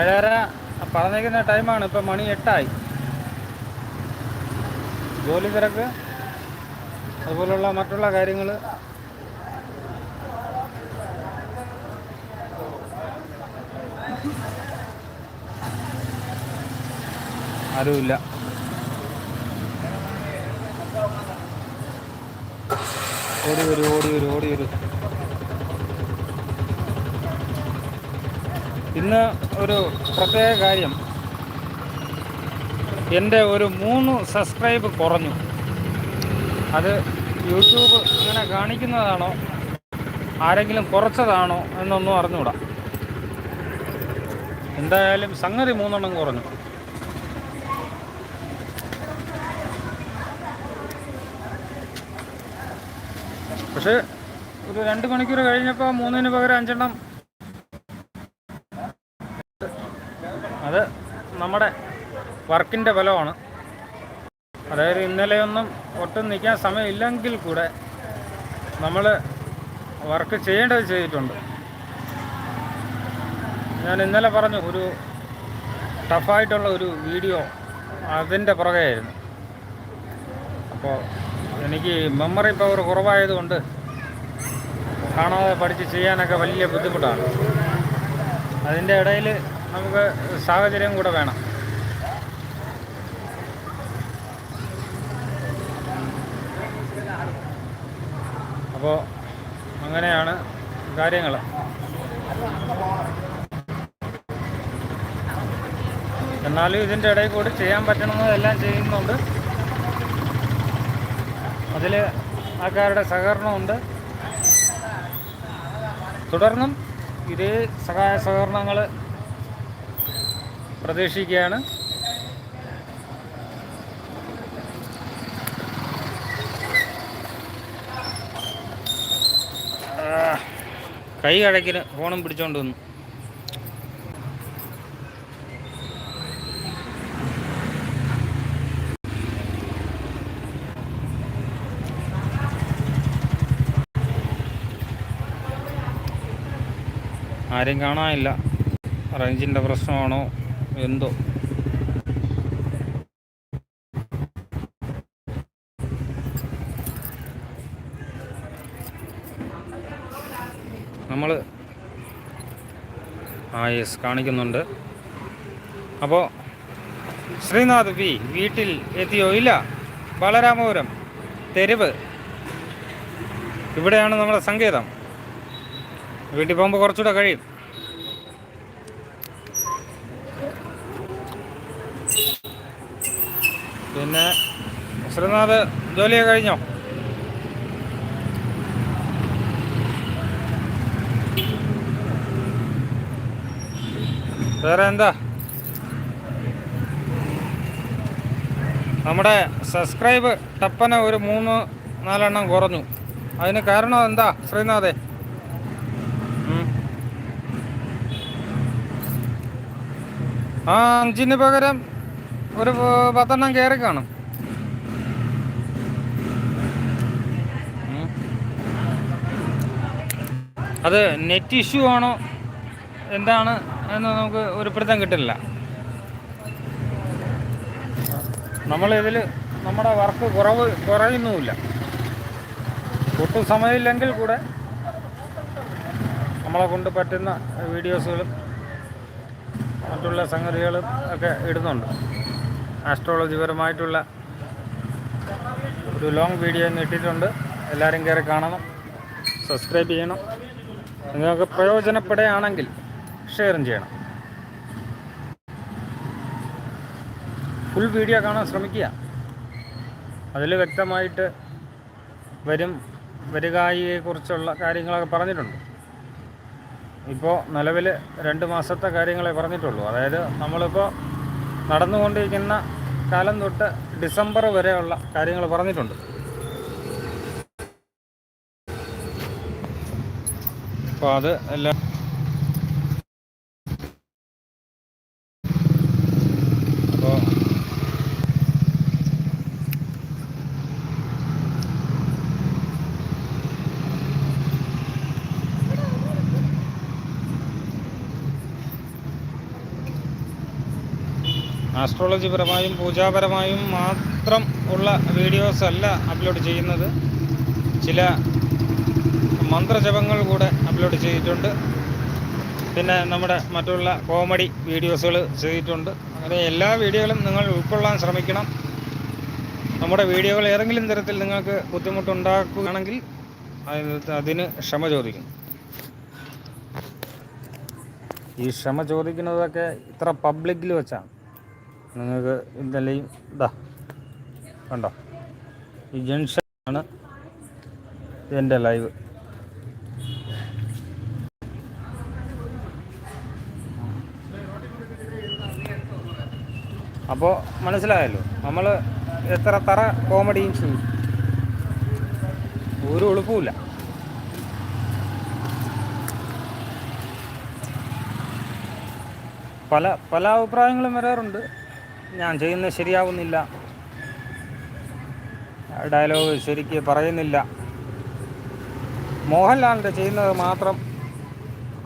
ഏഴര പറഞ്ഞിരിക്കുന്ന ടൈമാണ് ഇപ്പം മണി എട്ടായി. ജോലി തിരക്ക് അതുപോലുള്ള മറ്റുള്ള കാര്യങ്ങൾ ആരുമില്ല. ഓടി വരൂ ഓടി വരൂ ഓടി വരൂ. ഇന്ന് ഒരു പ്രത്യേക കാര്യം. എന്റെ ഒരു മൂന്ന് സബ്സ്ക്രൈബ് കുറഞ്ഞു. അത് യൂട്യൂബ് അങ്ങനെ കാണിക്കുന്നതാണോ? ആരെങ്കിലും കുറച്ചതാണോ എന്നൊന്നും അറിഞ്ഞുകൂടാ. എന്തായാലും സംഗതി മൂന്നെണ്ണം കുറഞ്ഞു. പക്ഷേ ഒരു രണ്ട് മണിക്കൂർ കഴിഞ്ഞപ്പോൾ മൂന്നിന് പകരം അഞ്ചെണ്ണം അത് നമ്മുടെ വർക്കിന്റെ ഫലമാണ്. അതായത് ഇന്നലെയൊന്നും ഒട്ടും നിൽക്കാൻ സമയമില്ലെങ്കിൽ കൂടെ നമ്മൾ വർക്ക് ചെയ്യേണ്ടത് ചെയ്തിട്ടുണ്ട്. ഞാൻ ഇന്നലെ പറഞ്ഞു ഒരു ടഫായിട്ടുള്ള ഒരു വീഡിയോ അതിന്റെ പുറകെയായിരുന്നു. അപ്പോൾ എനിക്ക് മെമ്മറി പവർ കുറവായതുകൊണ്ട് കാണാതെ പഠിച്ച് ചെയ്യാനൊക്കെ വലിയ ബുദ്ധിമുട്ടാണ്. അതിന്റെ ഇടയിൽ നമുക്ക് സാഹചര്യം കൂടെ വേണം. അപ്പോൾ അങ്ങനെയാണ് കാര്യങ്ങൾ എന്നാലും ഇതിന്റെ ഇടയിൽ കൂടി ചെയ്യാൻ പറ്റണമെന്നതെല്ലാം ചെയ്യുന്നുണ്ട്. അതിൽ ആൾക്കാരുടെ സഹകരണമുണ്ട്. തുടർന്നും ഇതേ സഹായ സഹകരണങ്ങൾ പ്രതീക്ഷിക്കുകയാണ്. കൈ കഴക്കിന് ഫോണും പിടിച്ചോണ്ട് വന്നു. ആരും കാണാനില്ല. റേഞ്ചിന്റെ പ്രശ്നമാണോ? എന്തോ. നമ്മൾ ആ യെസ് കാണിക്കുന്നുണ്ട്. അപ്പോൾ ശ്രീനാഥ് പി വീട്ടിൽ എത്തിയോ? ഇല്ല. ബാലരാമപുരം തെരുവ്. ഇവിടെയാണ് നമ്മുടെ സങ്കേതം. വീട്ടിൽ പോകുമ്പോൾ കുറച്ചുകൂടെ കഴിയും. പിന്നെ ശ്രീനാഥ് ജോലിയൊക്കെ കഴിഞ്ഞോ? വേറെ എന്താ? നമ്മുടെ സബ്സ്ക്രൈബ് ടപ്പന ഒരു മൂന്ന് നാലെണ്ണം കുറഞ്ഞു. അതിന് കാരണം എന്താ ശ്രീനാഥേ. ആ അഞ്ചിന് പകരം ഒരു പത്തെണ്ണം കയറി കാണും. അത് നെറ്റ് ഇഷ്യൂ ആണോ? എന്താണ്? എന്ന് നമുക്ക് ഒരു പിടുത്തം കിട്ടില്ല. നമ്മളിതിൽ നമ്മുടെ വർക്ക് കുറവ് കുറയുന്നുമില്ല. ഒട്ടും സമയമില്ലെങ്കിൽ കൂടെ നമ്മളെ കൊണ്ട് പറ്റുന്ന വീഡിയോസുകളും മറ്റുള്ള സംഗതികളും ഒക്കെ ഇടുന്നുണ്ട്. ആസ്ട്രോളജി പരമായിട്ടുള്ള ഒരു ലോങ് വീഡിയോ ഇട്ടിട്ടുണ്ട്. എല്ലാവരും കയറി കാണണം. സബ്സ്ക്രൈബ് ചെയ്യണം. നിങ്ങൾക്ക് പ്രയോജനപ്പെടുകയാണെങ്കിൽ ഷെയറും ചെയ്യണം. ഫുൾ വീഡിയോ കാണാൻ ശ്രമിക്കുക. അതിൽ വ്യക്തമായിട്ട് വരും. വരികായിയെക്കുറിച്ചുള്ള കാര്യങ്ങളൊക്കെ പറഞ്ഞിട്ടുണ്ട്. ഇപ്പോൾ നിലവിൽ രണ്ട് മാസത്തെ കാര്യങ്ങളെ പറഞ്ഞിട്ടുള്ളൂ. അതായത് നമ്മളിപ്പോൾ നടന്നുകൊണ്ടിരിക്കുന്ന കാലം തൊട്ട് ഡിസംബർ വരെയുള്ള കാര്യങ്ങൾ പറഞ്ഞിട്ടുണ്ട്. അപ്പോൾ അത് എല്ലാം അപ്പോൾ ആസ്ട്രോളജി പരമായും പൂജാപരമായും മാത്രം ഉള്ള വീഡിയോസ് അല്ല അപ്ലോഡ് ചെയ്യുന്നത്. ചില മന്ത്രജപങ്ങൾ കൂടെ അപ്ലോഡ് ചെയ്തിട്ടുണ്ട്. പിന്നെ നമ്മുടെ മറ്റുള്ള കോമഡി വീഡിയോസുകൾ ചെയ്തിട്ടുണ്ട്. അങ്ങനെ എല്ലാ വീഡിയോകളും നിങ്ങൾ ഉൾക്കൊള്ളാൻ ശ്രമിക്കണം. നമ്മുടെ വീഡിയോകൾ ഏതെങ്കിലും തരത്തിൽ നിങ്ങൾക്ക് ബുദ്ധിമുട്ടുണ്ടാക്കുകയാണെങ്കിൽ അത് അതിന് ക്ഷമ ചോദിക്കും ഈ ക്ഷമ ചോദിക്കുന്നതൊക്കെ ഇത്ര പബ്ലിക്കിൽ വെച്ചാണ്. നിങ്ങൾക്ക് ഇതെല്ലാം ഇതാ കണ്ടോ? ഈ ആണ് എന്റെ ലൈവ് അപ്പോൾ മനസ്സിലായല്ലോ നമ്മൾ എത്ര തറ കോമഡിയും ചെയ്യും. ഒരു എളുപ്പമില്ല പല പല അഭിപ്രായങ്ങളും വരാറുണ്ട്. ഞാൻ ചെയ്യുന്നത് ശരിയാവുന്നില്ല. ഡയലോഗ് ശരിക്ക് പറയുന്നില്ല. മോഹൻലാലിന്റെ ചെയ്യുന്നത് മാത്രം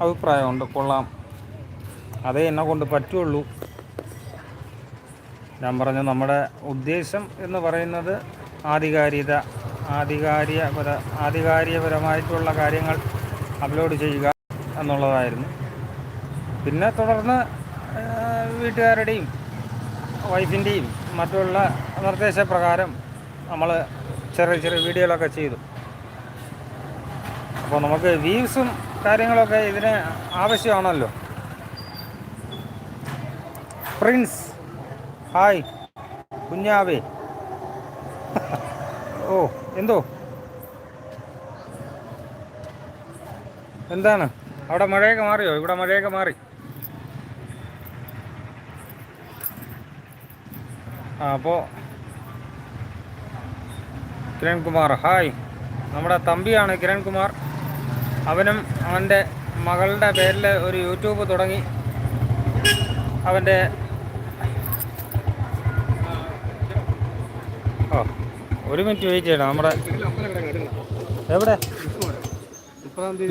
അഭിപ്രായമുണ്ട്. കൊള്ളാം. അതേ എന്നെ കൊണ്ട് പറ്റുള്ളൂ. ഞാൻ പറഞ്ഞു നമ്മുടെ ഉദ്ദേശം എന്ന് പറയുന്നത് ആധികാരികത ആധികാരികപര ആധികാരികപരമായിട്ടുള്ള കാര്യങ്ങൾ അപ്ലോഡ് ചെയ്യുക എന്നുള്ളതായിരുന്നു. പിന്നെ തുടർന്ന് വീട്ടുകാരുടെയും വൈഫിന്റെയും മറ്റുള്ള നിർദ്ദേശപ്രകാരം നമ്മൾ ചെറിയ ചെറിയ വീഡിയോകളൊക്കെ ചെയ്തു. അപ്പോൾ നമുക്ക് വ്യൂസും കാര്യങ്ങളൊക്കെ ഇതിന് ആവശ്യമാണല്ലോ. Prince hi കുഞ്ഞാവേ. ഓ എന്തോ? എന്താണ്? അവിടെ മഴയൊക്കെ മാറിയോ? ഇവിടെ മഴയൊക്കെ മാറി. അപ്പോൾ കിരൺകുമാർ ഹായ്. നമ്മുടെ തമ്പിയാണ് കിരൺകുമാർ. അവനും അവന്റെ മകളുടെ പേരിൽ ഒരു യൂട്യൂബ് തുടങ്ങി. അവന്റെ ഓ ഒരു മിനിറ്റ് വെയിറ്റ് ചെയ്യണം. നമ്മുടെ എവിടെ?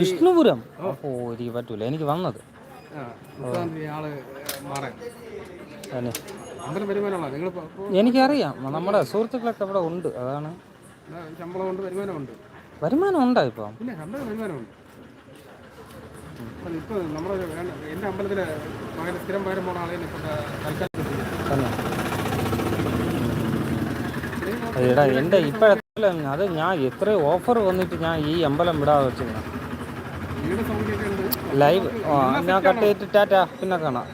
വിഷ്ണുപുരം. ഓ ഇരിക്കും പറ്റൂല. എനിക്ക് വന്നത്. വരുമാനമാണോ? നിങ്ങൾ എനിക്കറിയാം. നമ്മുടെ സുഹൃത്തുക്കളൊക്കെ ഇവിടെ ഉണ്ട്. അതാണ്. ശമ്പളം ഉണ്ട് വരുമാനമുണ്ട്. വരുമാനം ഉണ്ടോ ഇപ്പം? പിന്നെ ശമ്പളം വരുമാനമുണ്ട്. ഇപ്പൊ നമ്മുടെ എന്റെ അമ്പലത്തിലെ മകൻ സ്ഥിരം പകരം പോണ ആളെ ഇപ്പൊ തൽക്കാലം കിട്ടുന്നില്ല. തന്നെ. എടാ എന്റെ ഇപ്പോഴത്തെ അത് ഞാൻ എത്ര ഓഫർ വന്നിട്ട് ഞാൻ ഈ അമ്പലം വിടാതെ വെച്ചിരുന്നു. ഉണ്ട്. ലൈവ് ഞാൻ കട്ട് ചെയ്തിട്ട് ടാറ്റ പിന്നെ കാണാം.